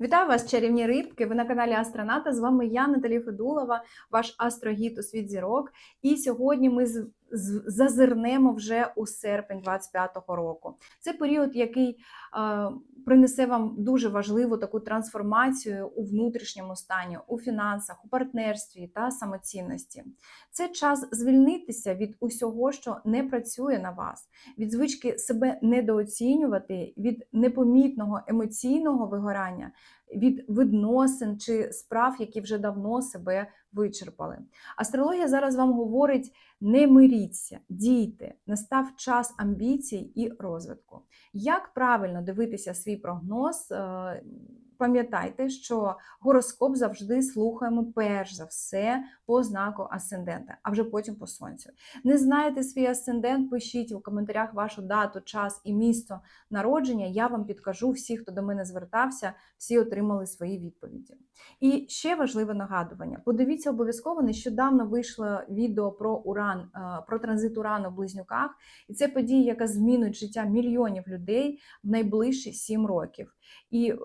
Вітаю вас, чарівні рибки! Ви на каналі Астроната. З вами я, Наталі Федулова, ваш астрогід у світ зірок. І сьогодні ми з- зазирнемо вже у серпень 25-го року. Це період, який е, принесе вам дуже важливу таку трансформацію у внутрішньому стані, у фінансах, у партнерстві та самоцінності. Це час звільнитися від усього, що не працює на вас, від звички себе недооцінювати, від непомітного емоційного вигорання, від відносин чи справ, які вже давно себе вичерпали. Астрологія зараз вам говорить: не миріться, дійте, настав час амбіцій і розвитку. Як правильно дивитися свій прогноз? Пам'ятайте, що гороскоп завжди слухаємо перш за все по знаку асцендента, а вже потім по сонцю. Не знаєте свій асцендент? Пишіть у коментарях вашу дату, час і місто народження. Я вам підкажу всі, хто до мене звертався, всі отримали свої відповіді. І ще важливе нагадування: подивіться обов'язково. Нещодавно вийшло відео про уран, е, про транзит урану в близнюках, і це подія, яка змінить життя мільйонів людей в найближчі 7 років. І е,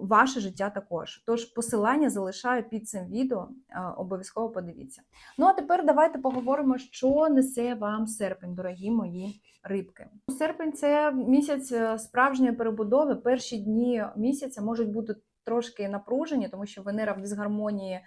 ваше життя також. Тож посилання залишаю під цим відео. е, Обов'язково подивіться. Ну а тепер давайте поговоримо, що несе вам серпень, дорогі мої рибки. Серпень це місяць е, справжньої перебудови. Перші дні місяця можуть бути трошки напружені, тому що Венера в дисгармонії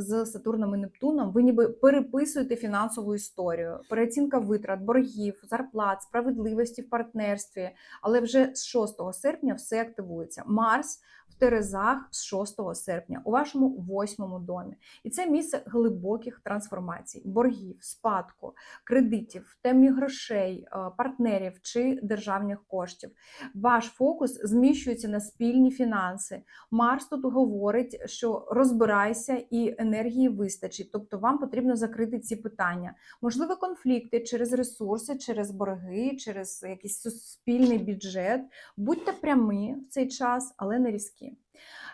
з Сатурном і Нептуном. Ви ніби переписуєте фінансову історію, переоцінка витрат, боргів, зарплат, справедливості в партнерстві. Але вже з 6 серпня все активується. Марс Терезах з 6 серпня у вашому восьмому домі. І це місце глибоких трансформацій, боргів, спадку, кредитів, темі грошей, е, партнерів чи державних коштів. Ваш фокус зміщується на спільні фінанси. Марс тут говорить, що розбирайся і енергії вистачить, тобто вам потрібно закрити ці питання. Можливо, конфлікти через ресурси, через борги, через якийсь суспільний бюджет. Будьте прямі в цей час, але не різкі.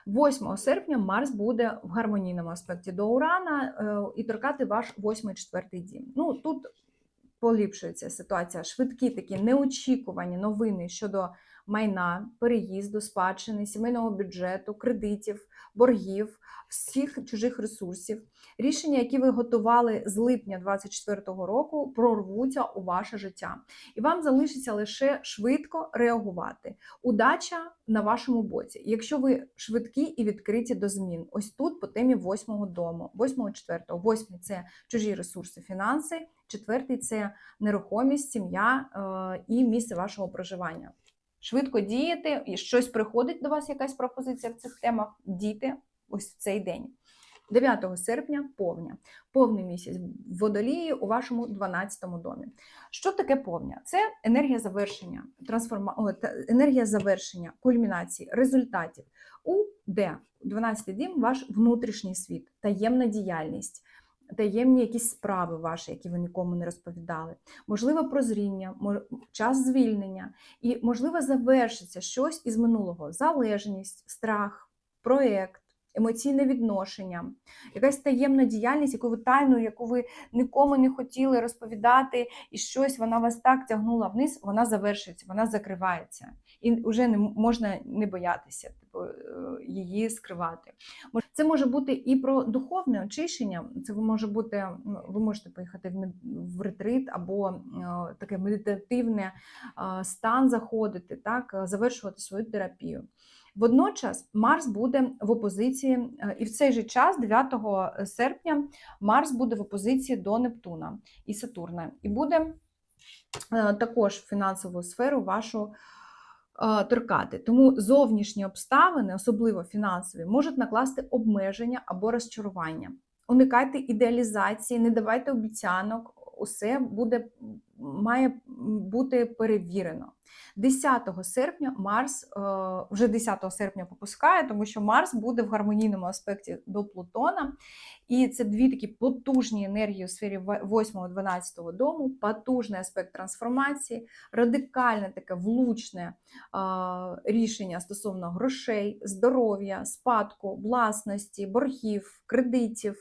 8 серпня Марс буде в гармонійному аспекті до Урана е, і торкати ваш 8-4 дім. Ну тут поліпшується ситуація. Швидкі такі неочікувані новини щодо майна, переїзду, спадщини, сімейного бюджету, кредитів, боргів, всіх чужих ресурсів. Рішення, які ви готували з липня 2024 року, прорвуться у ваше життя. І вам залишиться лише швидко реагувати. Удача на вашому боці. Якщо ви швидкі і відкриті до змін, ось тут по темі восьмого дому, восьмого четвертого. Восьмий це чужі ресурси, фінанси, четвертий це нерухомість, сім'я е, і місце вашого проживання. Швидко діяти, і щось приходить до вас, якась пропозиція в цих темах. Дійте ось в цей день. 9 серпня повня. Повний місяць водолії у вашому 12 домі. Що таке повня? Це енергія завершення, трансформа... енергія завершення, кульмінації, результатів. У де 12-й дім ваш внутрішній світ, таємна діяльність. Таємні якісь справи ваші, які ви нікому не розповідали, можливо, прозріння, час звільнення, і можливо завершиться щось із минулого: залежність, страх, проєкт, емоційне відношення, якась таємна діяльність, яку ви тайну, яку ви нікому не хотіли розповідати, і щось вона вас так тягнула вниз, вона завершується, вона закривається. І вже не можна не боятися типу, е, її скривати. Це може бути і про духовне очищення. Це може бути, ви можете поїхати в ретрит або е, таке медитативне е, стан заходити, так, завершувати свою терапію. Водночас Марс буде в опозиції, і в цей же час, 9 серпня, Марс буде в опозиції до Нептуна і Сатурна, і буде також фінансову сферу вашу торкати. Тому зовнішні обставини, особливо фінансові, можуть накласти обмеження або розчарування. Уникайте ідеалізації, не давайте обіцянок. Усе буде має бути перевірено. 10 серпня Марс е, вже 10 серпня попускає, тому що Марс буде в гармонійному аспекті до Плутона. І це дві такі потужні енергії у сфері 8-12 дому, потужний аспект трансформації, радикальне таке влучне е, рішення стосовно грошей, здоров'я, спадку, власності, боргів, кредитів,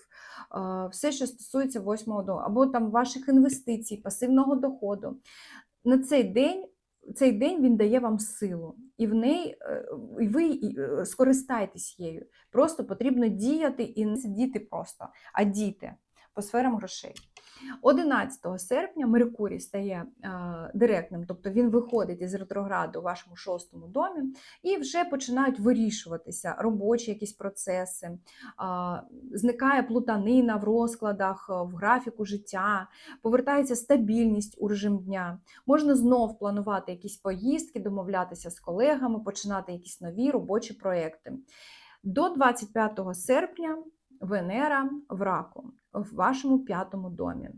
е, все, що стосується 8-го дому, або там ваших інвестицій, пасивного доходу. На цей день цей день він дає вам силу, і в неї е, і ви е, скористайтесь її. Просто потрібно діяти і не сидіти просто, а діти по сферам грошей. 11 серпня Меркурій стає е, директним, тобто він виходить із ретрограду у вашому шостому домі, і вже починають вирішуватися робочі якісь процеси, е, зникає плутанина в розкладах, е, в графіку життя, повертається стабільність у режим дня. Можна знов планувати якісь поїздки, домовлятися з колегами, починати якісь нові робочі проекти. До 25 серпня Венера в раку в вашому п'ятому домі.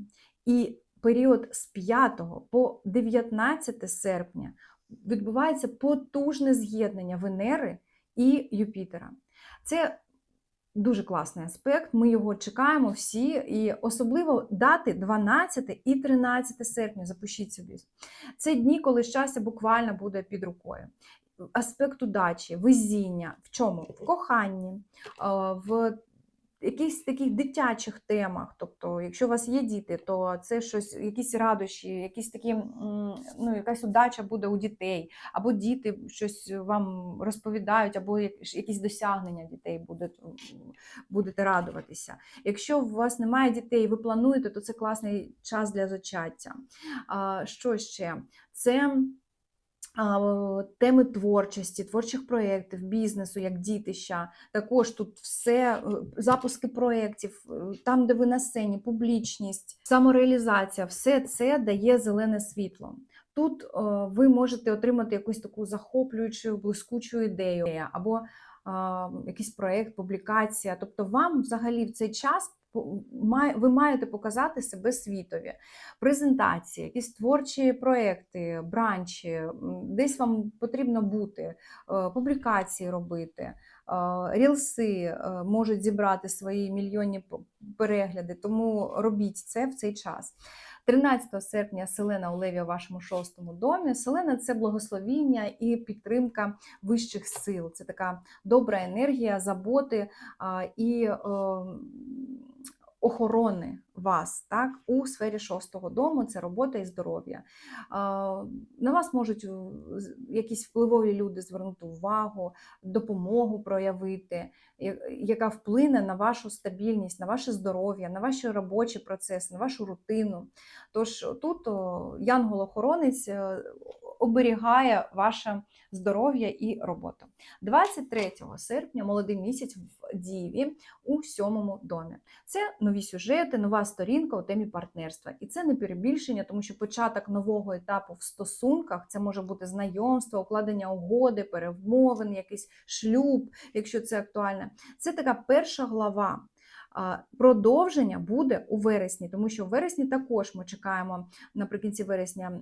І період з 5 по 19 серпня відбувається потужне з'єднання Венери і Юпітера. Це дуже класний аспект. Ми його чекаємо всі, і особливо дати 12 і 13 серпня. Запишіть собі. Це дні, коли щастя буквально буде під рукою. Аспект удачі, везіння, в чому? В коханні, в якихось таких дитячих темах. Тобто, якщо у вас є діти, то це щось, якісь радощі, якісь такі, ну, якась удача буде у дітей, або діти щось вам розповідають, або якісь досягнення дітей будуть, будете радуватися. Якщо у вас немає дітей, ви плануєте, то це класний час для зачаття. Що ще? Це теми творчості, творчих проєктів, бізнесу, як дітища. Також тут все, е, запуски проєктів, е, там, де ви на сцені, публічність, самореалізація, все це дає зелене світло. Тут е, ви можете отримати якусь таку захоплюючу, блискучу ідею, або якийсь проєкт, публікація. Тобто, вам взагалі в цей час ви маєте показати себе світові презентації, якісь творчі проекти, бранчі, десь вам потрібно бути, е, публікації робити. е, Рілси е, можуть зібрати свої мільйонні перегляди, тому робіть це в цей час. 13 серпня Селена Олевія Леві у вашому шостому домі. Селена це благословіння і підтримка вищих сил. Це така добра енергія, заботи і е, охорони вас так, у сфері шостого дому це робота і здоров'я. На вас можуть е, якісь впливові люди звернути увагу, допомогу проявити, яка вплине на вашу стабільність, на ваше здоров'я, на ваші робочі процеси, на вашу рутину. Тож тут янгол-охоронець е, оберігає ваше здоров'я і роботу. 23 серпня молодий місяць в Діві у сьомому домі. Це нові сюжети, нова сторінка у темі партнерства. І це не перебільшення, тому що початок нового етапу в стосунках це може бути знайомство, укладення угоди, перемовин, якийсь шлюб, якщо це актуально. Це така перша глава. Продовження буде у вересні, тому що в вересні також ми чекаємо наприкінці вересня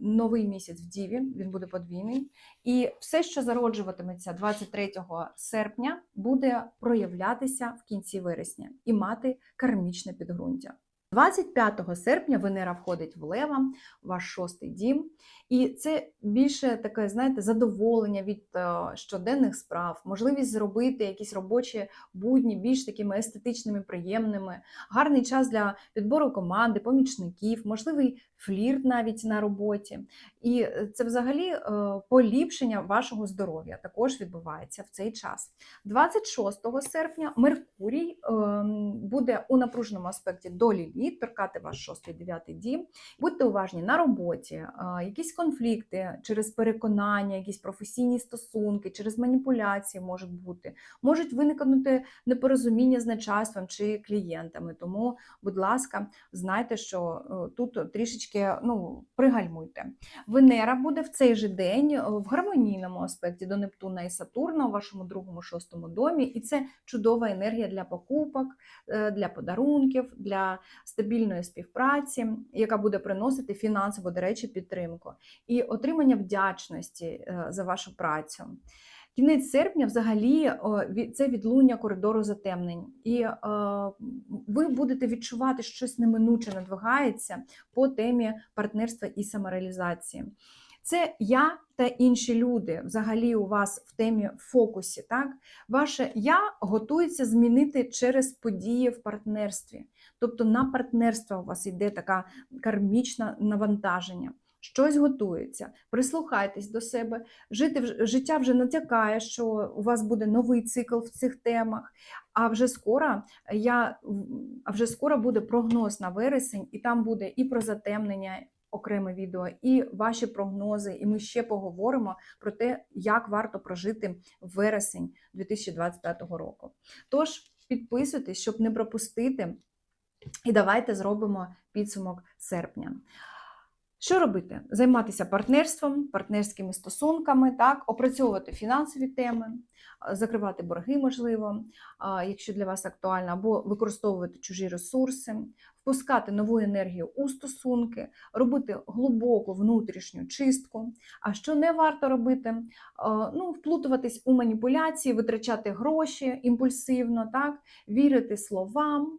новий місяць в Діві, він буде подвійний. І все, що зароджуватиметься 23 серпня, буде проявлятися в кінці вересня і мати кармічне підґрунтя. 25 серпня Венера входить в Лева, ваш шостий дім, і це більше таке, знаєте, задоволення від е, щоденних справ, можливість зробити якісь робочі будні більш такими естетичними, приємними, гарний час для підбору команди, помічників, можливий флірт навіть на роботі. І е, це взагалі е, поліпшення вашого здоров'я також відбувається в цей час. 26 серпня Меркурій ем, буде у напруженому аспекті до Ліліт, торкати ваш 6-9 дім. Будьте уважні на роботі, е, якісь конфлікти через переконання, якісь професійні стосунки, через маніпуляції можуть бути. Можуть виникнути непорозуміння з начальством чи клієнтами. Тому, будь ласка, знайте, що е, тут трішечки ну, пригальмуйте. Венера буде в цей же день е, в гармонійному аспекті до Нептуна і Сатурна у вашому другому шостому домі, і це чудова енергія для покупок, для подарунків, для стабільної співпраці, яка буде приносити фінансову, до речі, підтримку і отримання вдячності е, за вашу працю. Кінець серпня, взагалі, о, це відлуння коридору затемнень, і е, ви будете відчувати, що щось неминуче надвигається по темі партнерства і самореалізації. Це я та інші люди взагалі у вас в темі в фокусі. Так? Ваше я готується змінити через події в партнерстві. Тобто на партнерство у вас йде така кармічне навантаження. щось готується. Прислухайтесь до себе. Жити, життя вже натякає, що у вас буде новий цикл в цих темах. А вже скоро я а вже скоро буде прогноз на вересень, і там буде і про затемнення. Окреме відео, і ваші прогнози, і ми ще поговоримо про те, як варто прожити вересень 2025 року. Тож підписуйтесь, щоб не пропустити, і давайте зробимо підсумок серпня. Що робити? Займатися партнерством, партнерськими стосунками, так, опрацьовувати фінансові теми, закривати борги, можливо, якщо для вас актуально, або використовувати чужі ресурси, впускати нову енергію у стосунки, робити глибоку внутрішню чистку. А що не варто робити? Ну, вплутуватись у маніпуляції, витрачати гроші імпульсивно, так, вірити словам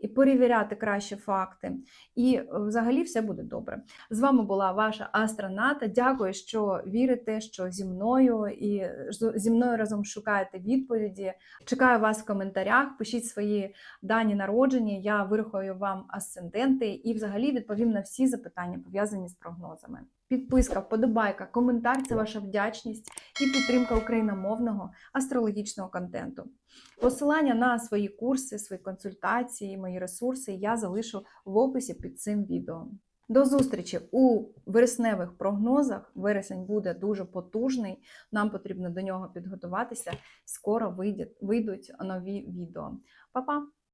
і перевіряти краще факти. І е, взагалі все буде добре. З вами була ваша астроната. Дякую, що вірите, що зі мною і зі мною разом шукаєте відповіді. Чекаю вас в коментарях. Пишіть свої дані народження. Я вирахую вам асценденти і взагалі відповім на всі запитання, пов'язані з прогнозами. Підписка, вподобайка, коментар це ваша вдячність і підтримка україномовного астрологічного контенту. Посилання на свої курси, свої консультації, мої ресурси я залишу в описі під цим відео. До зустрічі у вересневих прогнозах. Вересень буде дуже потужний. Нам потрібно до нього підготуватися. Скоро вийдуть, нові відео. Па-па!